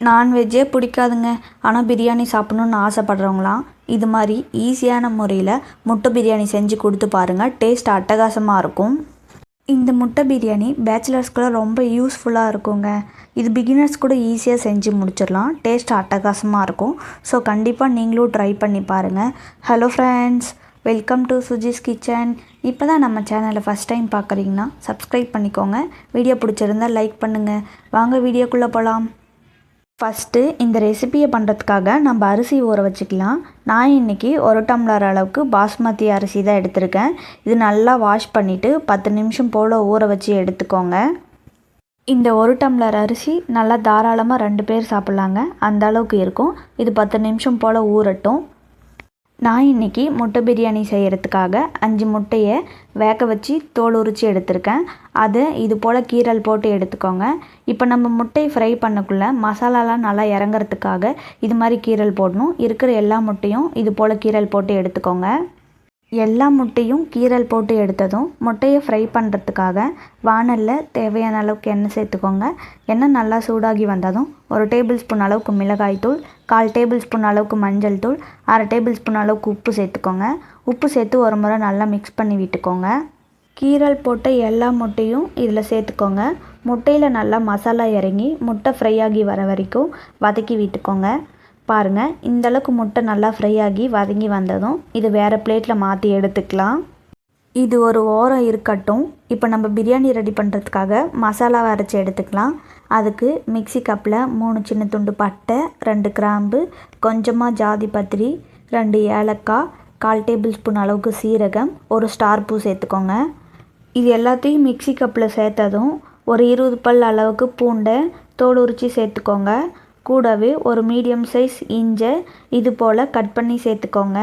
நான்வெஜ்ஜே பிடிக்காதுங்க. ஆனால் பிரியாணி சாப்பிட்ணுன்னு ஆசைப்பட்றவங்களாம் இது மாதிரி ஈஸியான முறையில் முட்டை பிரியாணி செஞ்சு கொடுத்து பாருங்கள் டேஸ்ட் அட்டகாசமாக இருக்கும். இந்த முட்டை பிரியாணி பேச்சுலர்ஸ்க்குலாம் ரொம்ப யூஸ்ஃபுல்லாக இருக்குங்க. இது பிகினர்ஸ் கூட ஈஸியாக செஞ்சு முடிச்சிடலாம். டேஸ்ட் அட்டகாசமாக இருக்கும். ஸோ கண்டிப்பாக நீங்களும் ட்ரை பண்ணி பாருங்கள் hello friends welcome to Suji's kitchen இப்போ தான் நம்ம சேனலை ஃபஸ்ட் டைம் பார்க்குறீங்கன்னா சப்ஸ்கிரைப் பண்ணிக்கோங்க. வீடியோ பிடிச்சிருந்தா லைக் பண்ணுங்கள் வாங்க வீடியோக்குள்ளே போகலாம் ஃபஸ்ட்டு இந்த ரெசிபியை பண்ணுறதுக்காக நம்ம அரிசி ஊற வச்சுக்கலாம். நான் இன்றைக்கி ஒரு டம்ளர் அளவுக்கு பாஸ்மதி அரிசி தான் எடுத்திருக்கேன். இது நல்லா வாஷ் பண்ணிவிட்டு பத்து நிமிஷம் போல் ஊற வச்சு எடுத்துக்கோங்க. இந்த ஒரு டம்ளர் அரிசி நல்லா தாராளமாக ரெண்டு பேர் சாப்பிட்லாங்க. அந்த அளவுக்கு இருக்கும். இது பத்து நிமிஷம் போல் ஊறட்டும். நான் இன்றைக்கி முட்டை பிரியாணி செய்கிறதுக்காக அஞ்சு முட்டையை வேக வச்சு தோல் உரித்து எடுத்திருக்கேன். அதை இது போல் கீரல் போட்டு எடுத்துக்கோங்க. இப்போ நம்ம முட்டையை ஃப்ரை பண்ணக்குள்ளே மசாலாலாம் நல்லா இறங்குறதுக்காக இது மாதிரி கீரல் போடணும். இருக்கிற எல்லா முட்டையும் இது போல் கீரல் போட்டு எடுத்துக்கோங்க. எல்லா முட்டையும் கீரல் போட்டு எடுத்ததும் முட்டையை ஃப்ரை பண்ணுறதுக்காக வானலில் தேவையான அளவுக்கு எண்ணெய் சேர்த்துக்கோங்க. எண்ணெய் நல்லா சூடாகி வந்ததும் ஒரு டேபிள் ஸ்பூன் அளவுக்கு மிளகாய் தூள் கால் டேபிள் ஸ்பூன் அளவுக்கு மஞ்சள் தூள் அரை டேபிள் ஸ்பூன் அளவுக்கு உப்பு சேர்த்துக்கோங்க. உப்பு சேர்த்து ஒரு முறை நல்லா மிக்ஸ் பண்ணி விட்டுக்கோங்க. கீரல் போட்ட எல்லா முட்டையும் இதில் சேர்த்துக்கோங்க. முட்டையில் நல்லா மசாலா இறங்கி முட்டை ஃப்ரை ஆகி வர வரைக்கும் வதக்கி விட்டுக்கோங்க. பாருங்கள் இந்தளவுக்கு முட்டை நல்லா ஃப்ரை ஆகி வதங்கி வந்ததும் இது வேறு பிளேட்டில் மாற்றி எடுத்துக்கலாம். இது ஒரு ஓரம் இருக்கட்டும். இப்போ நம்ம பிரியாணி ரெடி பண்ணுறதுக்காக மசாலாவை அரைச்சி எடுத்துக்கலாம். அதுக்கு மிக்சி கப்பில் மூணு சின்ன துண்டு பட்டை ரெண்டு கிராம்பு கொஞ்சமாக ஜாதி பத்திரி ரெண்டு ஏலக்காய் கால் டேபிள் ஸ்பூன் அளவுக்கு சீரகம் ஒரு ஸ்டார் பூ சேர்த்துக்கோங்க. இது எல்லாத்தையும் மிக்சி கப்பில் சேர்த்ததும் ஒரு இருபது பல் அளவுக்கு பூண்டை தோல் உரித்து சேர்த்துக்கோங்க. கூடவே ஒரு மீடியம் சைஸ் இஞ்சை இது போல் கட் பண்ணி சேர்த்துக்கோங்க.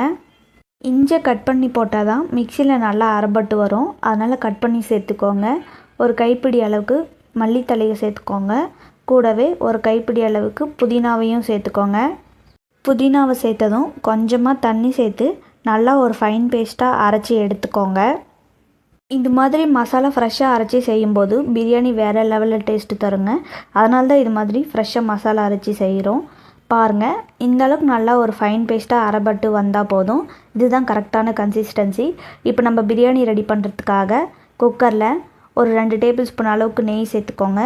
இஞ்சை கட் பண்ணி போட்டால் தான் மிக்சியில் நல்லா அரைபட்டு வரும். அதனால் கட் பண்ணி சேர்த்துக்கோங்க. ஒரு கைப்பிடி அளவுக்கு மல்லித்தலையை சேர்த்துக்கோங்க. கூடவே ஒரு கைப்பிடி அளவுக்கு புதினாவையும் சேர்த்துக்கோங்க. புதினாவை சேர்த்ததும் கொஞ்சமாக தண்ணி சேர்த்து நல்லா ஒரு ஃபைன் பேஸ்ட்டாக அரைச்சி எடுத்துக்கோங்க. இது மாதிரி மசாலா ஃப்ரெஷ்ஷாக அரைச்சி செய்யும்போது பிரியாணி வேறு லெவலில் டேஸ்ட்டு தருங்க. அதனால தான் இது மாதிரி ஃப்ரெஷ்ஷாக மசாலா அரைச்சி செய்கிறோம் பாருங்கள் இந்தளவுக்கு நல்லா ஒரு ஃபைன் பேஸ்ட்டாக அரைப்பட்டு வந்தால் போதும். இதுதான் கரெக்டான கன்சிஸ்டன்சி இப்போ நம்ம பிரியாணி ரெடி பண்ணுறதுக்காக குக்கரில் ஒரு ரெண்டு டேபிள் ஸ்பூன் அளவுக்கு நெய் சேர்த்துக்கோங்க.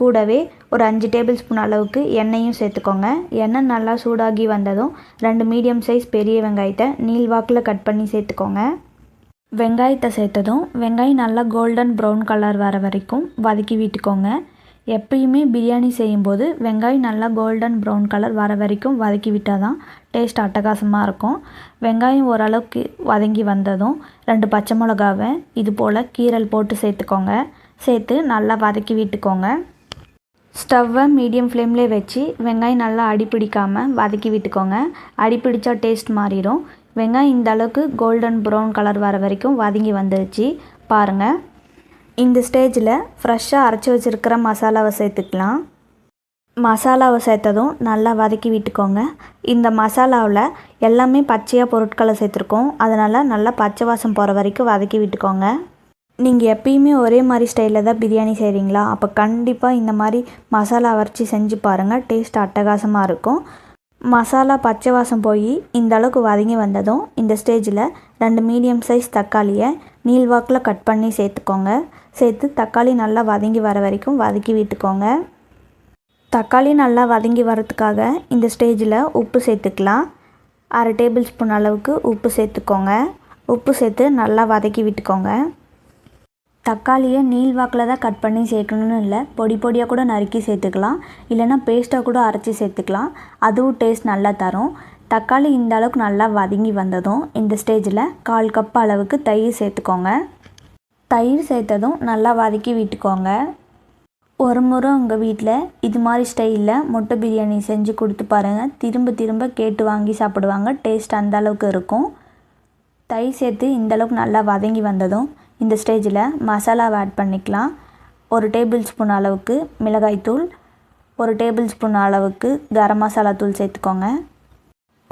கூடவே ஒரு அஞ்சு டேபிள் ஸ்பூன் அளவுக்கு எண்ணெயும் சேர்த்துக்கோங்க. எண்ணெய் நல்லா சூடாகி வந்ததும் ரெண்டு மீடியம் சைஸ் பெரிய வெங்காயத்தை நீள்வாக்கில் கட் பண்ணி சேர்த்துக்கோங்க. வெங்காயத்தை சேர்த்ததும் வெங்காயம் நல்லா கோல்டன் ப்ரௌன் கலர் வர வரைக்கும் வதக்கி விட்டுக்கோங்க. எப்பயுமே பிரியாணி செய்யும்போது வெங்காயம் நல்லா கோல்டன் ப்ரௌன் கலர் வர வரைக்கும் வதக்கி விட்டால் தான் டேஸ்ட் அட்டகாசமாக இருக்கும். வெங்காயம் ஓரளவுக்கு வதங்கி வந்ததும் ரெண்டு பச்சை மிளகாவை இது போல் கீரல் போட்டு சேர்த்துக்கோங்க. சேர்த்து நல்லா வதக்கி விட்டுக்கோங்க. ஸ்டவ்வை மீடியம் ஃப்ளேம்லேயே வச்சு வெங்காயம் நல்லா அடி பிடிக்காமல் வதக்கி விட்டுக்கோங்க. அடி டேஸ்ட் மாறிடும். வெங்காயம் இந்த அளவுக்கு கோல்டன் ப்ரௌன் கலர் வர வரைக்கும் வதங்கி வந்துடுச்சு பாருங்கள் இந்த ஸ்டேஜில் ஃப்ரெஷ்ஷாக அரைச்சி வச்சுருக்கிற மசாலாவை சேர்த்துக்கலாம். மசாலாவை சேர்த்ததும் நல்லா வதக்கி விட்டுக்கோங்க. இந்த மசாலாவில் எல்லாமே பச்சையாக பொருட்களை சேர்த்துருக்கோம். அதனால் நல்லா பச்சை வாசம் போகிற வரைக்கும் வதக்கி விட்டுக்கோங்க. நீங்கள் எப்பயுமே ஒரே மாதிரி ஸ்டைலில் தான் பிரியாணி செய்கிறீங்களா அப்போ கண்டிப்பாக இந்த மாதிரி மசாலா அரைச்சி செஞ்சு பாருங்கள் டேஸ்ட் அட்டகாசமாக இருக்கும். மசாலா பச்சை வாசம் போய் இந்த அளவுக்கு வதங்கி வந்ததும் இந்த ஸ்டேஜில் ரெண்டு மீடியம் சைஸ் தக்காளியை நீள்வாக்கில் கட் பண்ணி சேர்த்துக்கோங்க. சேர்த்து தக்காளி நல்லா வதங்கி வர வரைக்கும் வதக்கி விட்டுக்கோங்க. தக்காளி நல்லா வதங்கி வரத்துக்காக இந்த ஸ்டேஜில் உப்பு சேர்த்துக்கலாம். அரை டேபிள் ஸ்பூன் அளவுக்கு உப்பு சேர்த்துக்கோங்க. உப்பு சேர்த்து நல்லா வதக்கி விட்டுக்கோங்க. தக்காளியை நீள்வாக்கில் தான் கட் பண்ணி சேர்க்கணுன்னு இல்லை. பொடி பொடியாக கூட நறுக்கி சேர்த்துக்கலாம். இல்லைனா பேஸ்ட்டாக கூட அரைச்சி சேர்த்துக்கலாம். அதுவும் டேஸ்ட் நல்லா தரும். தக்காளி இந்த அளவுக்கு நல்லா வதங்கி வந்ததும் இந்த ஸ்டேஜில் கால் கப் அளவுக்கு தயிர் சேர்த்துக்கோங்க. தயிர் சேர்த்ததும் நல்லா வதக்கி விட்டுக்கோங்க. ஒரு முறை உங்கள் வீட்டில் இது மாதிரி ஸ்டைலில் முட்டை பிரியாணி செஞ்சு கொடுத்து பாருங்கள் திரும்ப திரும்ப கேட்டு வாங்கி சாப்பிடுவாங்க. டேஸ்ட் அந்த அளவுக்கு இருக்கும். தயிர் சேர்த்து இந்தளவுக்கு நல்லா வதங்கி வந்ததும் இந்த ஸ்டேஜில் மசாலாவை ஆட் பண்ணிக்கலாம். ஒரு டேபிள் ஸ்பூன் அளவுக்கு மிளகாய்த்தூள் ஒரு டேபிள் ஸ்பூன் அளவுக்கு கரம் மசாலா தூள் சேர்த்துக்கோங்க.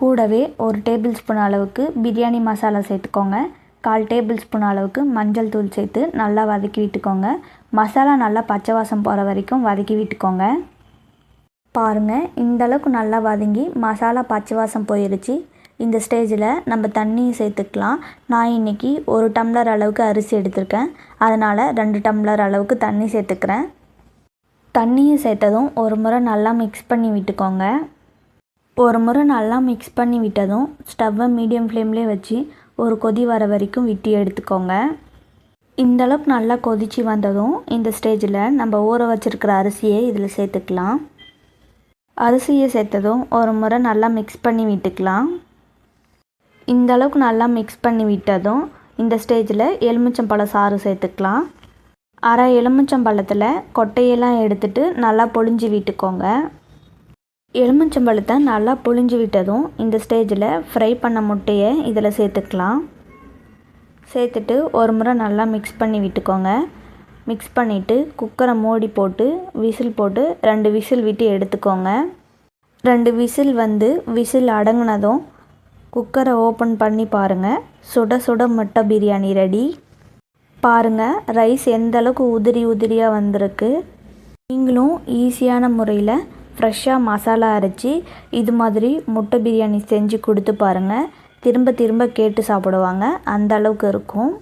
கூடவே ஒரு டேபிள் ஸ்பூன் அளவுக்கு பிரியாணி மசாலா சேர்த்துக்கோங்க. கால் டேபிள் ஸ்பூன் அளவுக்கு மஞ்சள் தூள் சேர்த்து நல்லா வதக்கி விட்டுக்கோங்க. மசாலா நல்லா பச்சை வாசம் போகிற வரைக்கும் வதக்கி விட்டுக்கோங்க. பாருங்கள் இந்த அளவுக்கு நல்லா வதங்கி மசாலா பச்சை வாசம் போயிருச்சு. இந்த ஸ்டேஜில் நம்ம தண்ணியும் சேர்த்துக்கலாம். நான் இன்றைக்கி ஒரு டம்ளர் அளவுக்கு அரிசி எடுத்திருக்கேன். அதனால் ரெண்டு டம்ளர் அளவுக்கு தண்ணி சேர்த்துக்கிறேன். தண்ணியை சேர்த்ததும் ஒரு முறை நல்லா மிக்ஸ் பண்ணி விட்டுக்கோங்க. ஒரு முறை நல்லா மிக்ஸ் பண்ணி விட்டதும் ஸ்டவ்வை மீடியம் ஃப்ளேம்லேயே வச்சு ஒரு கொதி வர வரைக்கும் விட்டு எடுத்துக்கோங்க. இந்த அளவுக்கு நல்லா கொதித்து வந்ததும் இந்த ஸ்டேஜில் நம்ம ஊற வச்சுருக்கிற அரிசியை இதில் சேர்த்துக்கலாம். அரிசியை சேர்த்ததும் ஒரு முறை நல்லா மிக்ஸ் பண்ணி விட்டுக்கலாம். இந்த அளவுக்கு நல்லா மிக்ஸ் பண்ணி விட்டதும் இந்த ஸ்டேஜில் எலுமிச்சம்பழம் சாறு சேர்த்துக்கலாம். அரை எலுமிச்சம்பழத்தில் கொட்டையெல்லாம் எடுத்துட்டு நல்லா பொழிஞ்சு விட்டுக்கோங்க. எலுமிச்சம்பழத்தை நல்லா புழிஞ்சு விட்டதும் இந்த ஸ்டேஜில் ஃப்ரை பண்ண முட்டையை இதில் சேர்த்துக்கலாம். சேர்த்துட்டு ஒரு முறை நல்லா மிக்ஸ் பண்ணி விட்டுக்கோங்க. மிக்ஸ் பண்ணிவிட்டு குக்கரை மூடி போட்டு விசில் போட்டு ரெண்டு விசில் விட்டு எடுத்துக்கோங்க. ரெண்டு விசில் வந்து விசில் அடங்கினதும் குக்கரை ஓப்பன் பண்ணி பாருங்கள் சுட சுட முட்டை பிரியாணி ரெடி. பாருங்கள் ரைஸ் எந்த அளவுக்கு உதிரி உதிரியாக வந்திருக்கு. நீங்களும் ஈஸியான முறையில் ஃப்ரெஷ்ஷாக மசாலா அரைச்சி இது மாதிரி முட்டை பிரியாணி செஞ்சு கொடுத்து பாருங்கள் திரும்ப திரும்ப கேட்டு சாப்பிடுவாங்க. அந்த அளவுக்கு இருக்கும்.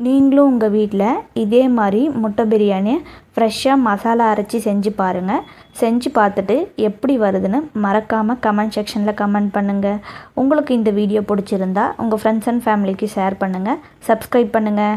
நீங்களும் உங்கள் வீட்டில் இதே மாதிரி முட்டை பிரியாணி ஃப்ரெஷ்ஷாக மசாலா அரைச்சி செஞ்சு பாருங்கள் செஞ்சு பார்த்துட்டு எப்படி வருதுன்னு மறக்காமல் கமெண்ட் செக்ஷனில் கமெண்ட் பண்ணுங்கள் உங்களுக்கு இந்த வீடியோ பிடிச்சிருந்தா உங்கள் ஃப்ரெண்ட்ஸ் அண்ட் ஃபேமிலிக்கு ஷேர் பண்ணுங்கள் சப்ஸ்கிரைப் பண்ணுங்கள்